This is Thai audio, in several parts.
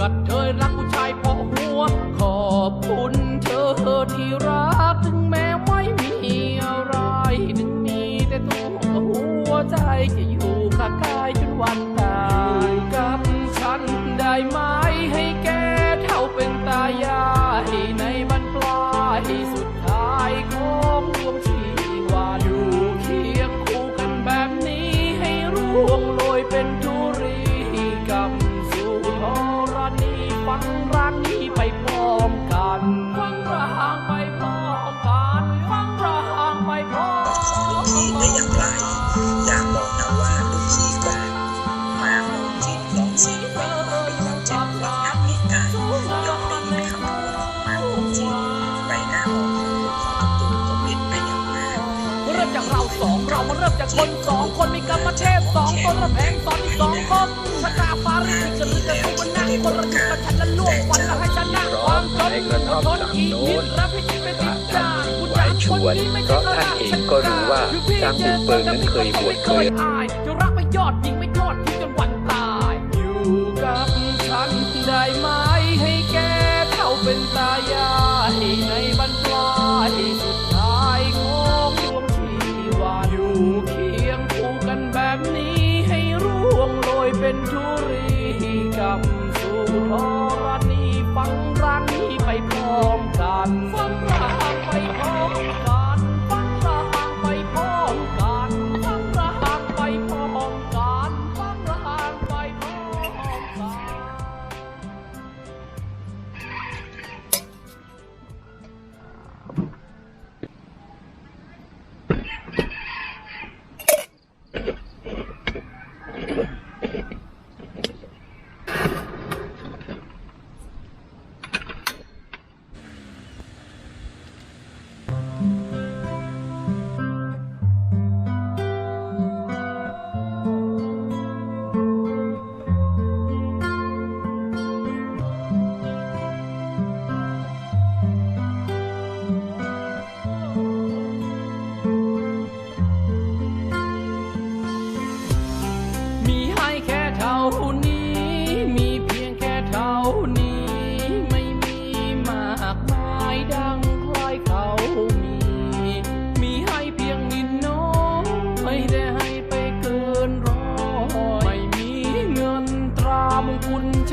กัดเธอรักผู้ชายพอหัว ขอบคุณเธอที่รักถึงแม้ไม่มีอะไรถึงมีแต่ตัวหัวใจจะอยู่ข้ากายจนวันตายกับฉันได้ไหมให้แกเท่าเป็นตายายในบรรปลายสุดท้ายของดวงชี ที่ไปป เรามาเริ่มจากคนสองคนมีกรรมเทพสองตนระแพงสองอีสองคนชะตาฟ้าริกระลึกกระซิบวันนั่งคนระจุกกระชันและล่วงวันละให้ชนะความจนอดทนอีกนิดรับให้จิเป็นติดจานคุณจานคนนี้ไม่ใช่ระดับฉัก็รู้ว่าสร้างบุญเปิงนั้นเคยบวชเคยอายจะรักไม่ยอดยิงไม่ยอดทิ้จนวันตาย อยู่กับฉันได้ไหม Ph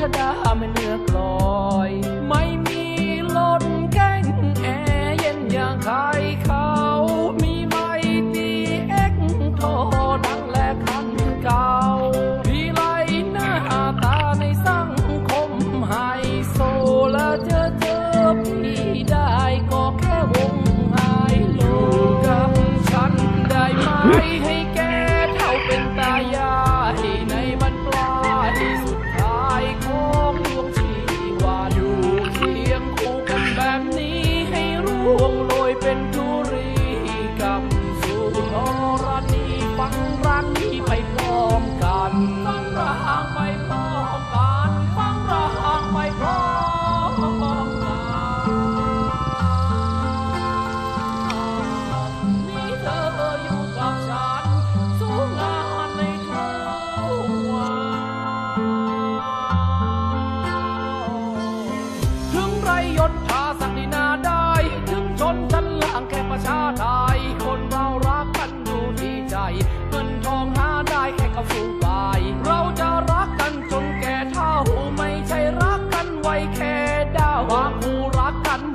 to the harmony.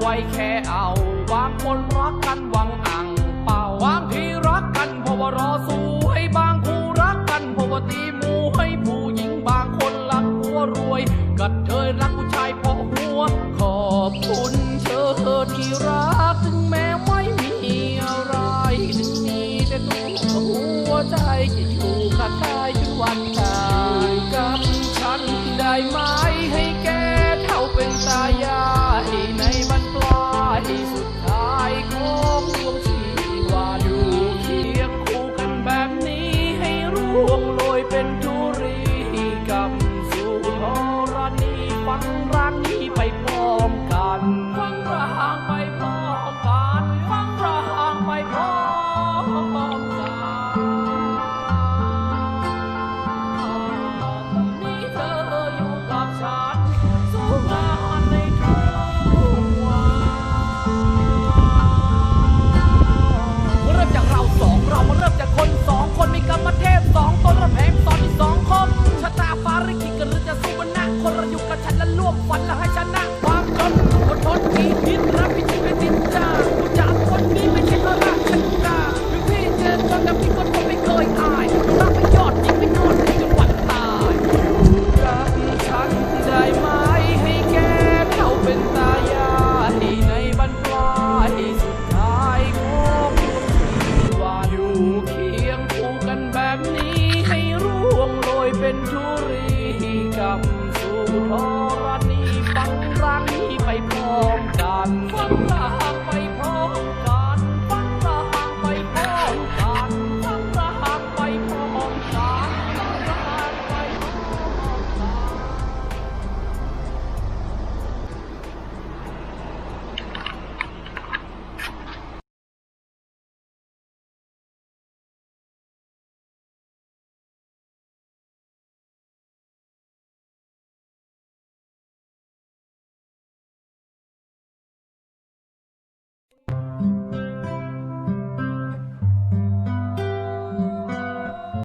ว้แค่เอาวางคนรักกันวางอ่างเป่าวางที่รักกันเพราะว่ารอสวยบางคู่รักกันเพราะว่าตีมูให้ผู้หญิงบางคนรักหัวรวยกัดเธอรักผู้ชายเพราะหัวขอบคุณ